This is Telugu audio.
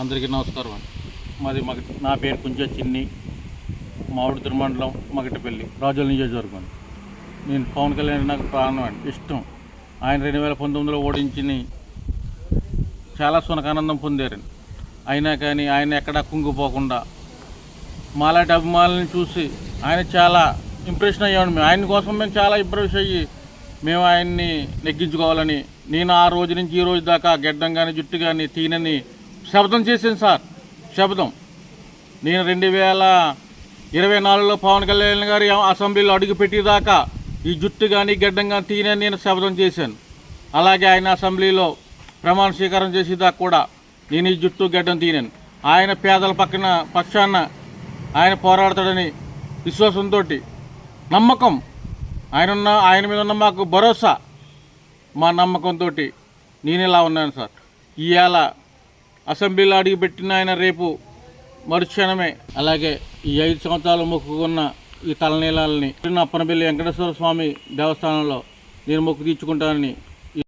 అందరికీ నమస్కారం అండి. మాది మగ నా పేరు కుంచ చిన్ని. మామిడి తిరుమండలం మగటపల్లి రాజుల నియోజకవర్గం అండి. నేను పవన్ కళ్యాణ్ నాకు ప్రాణం అండి. ఇష్టం. ఆయన రెండు వేల పంతొమ్మిదిలో ఓడించి చాలా సునకానందం పొందారండి. అయినా కానీ ఆయన ఎక్కడా కుంగిపోకుండా మాలాంటి అభిమానులను చూసి ఆయన చాలా ఇంప్రెషన్ అయ్యాడు మేము. ఆయన కోసం మేము చాలా ఇంప్రెస్ అయ్యి మేము ఆయన్ని నెగ్గించుకోవాలని నేను ఆ రోజు నుంచి ఈ రోజు దాకా గెడ్డం కానీ జుట్టు కానీ తీనని శబ్దం చేశాను సార్. శబ్దం నేను రెండు వేల ఇరవై నాలుగులో పవన్ కళ్యాణ్ గారి అసెంబ్లీలో అడుగుపెట్టేదాకా ఈ జుట్టు కానీ గడ్డం కానీ తీయనని నేను శబ్దం చేశాను. అలాగే ఆయన అసెంబ్లీలో ప్రమాణ స్వీకారం చేసేదాకా కూడా నేను ఈ జుట్టు గడ్డం తీనాను ఆయన పేదల పక్కన పక్షాన ఆయన పోరాడతాడని విశ్వాసంతో నమ్మకం. ఆయన ఉన్న ఆయన మీద ఉన్న మాకు భరోసా. మా నమ్మకంతో నేను ఇలా ఉన్నాను సార్. ఇవాళ అసెంబ్లీలో అడుగుపెట్టిన ఆయన రేపు మరుక్షణమే అలాగే ఈ ఐదు సంవత్సరాలు మొక్కుకున్న ఈ తలనీలాలని అప్పనపల్లి వెంకటేశ్వర స్వామి దేవస్థానంలో నేను మొక్కు తీర్చుకుంటానని